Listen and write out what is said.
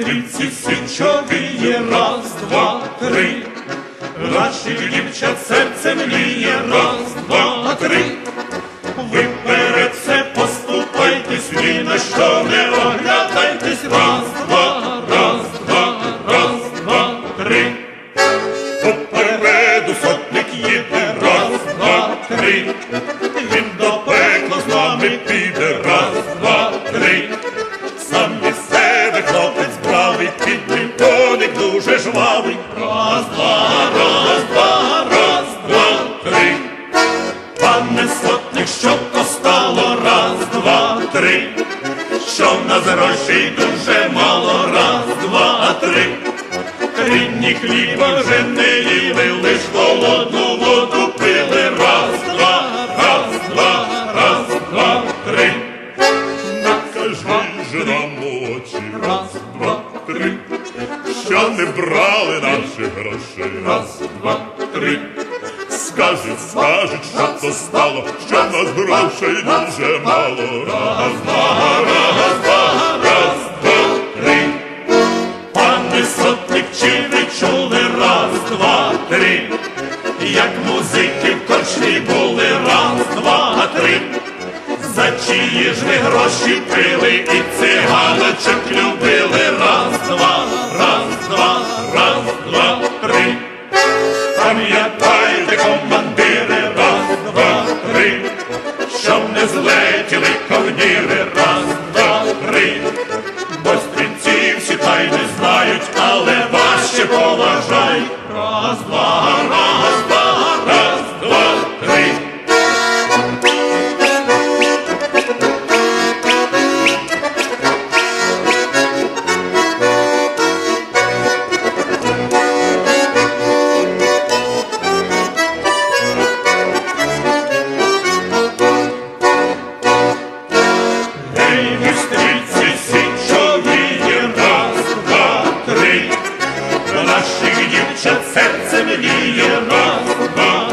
стрільці січові, раз, два, три. Наші дівчат серце мліє, раз, два, три. Жвавий. Раз, два, раз, два, раз, два, три. Пане сотник, що то стало, раз, два, три. Що в нас грошей дуже мало, раз, два, три. Рідні хліба вже не їли, лиш холодну воду пили. Раз, два, раз, два, раз, два, три. Накажи же нам очі, раз, два, три. Що не брали наших грошей, раз, два, три. Скажуть, скажуть, що то стало, що в нас грошей дуже мало. Раз, два, раз, два, раз, два, три. Пане сотник, чи ви чули раз, два, три, як музики в корчмі були, раз, два, три, за чиї ж ви гроші пили і циганочок любили, раз, Пам'ятайте, командири, раз, два, три, щоб не злетіли ковніри, раз, два, три. Бо стрільці всі та й не знають, але вас ще поважають. Раз, два, дівчат серце мліє, раз, два,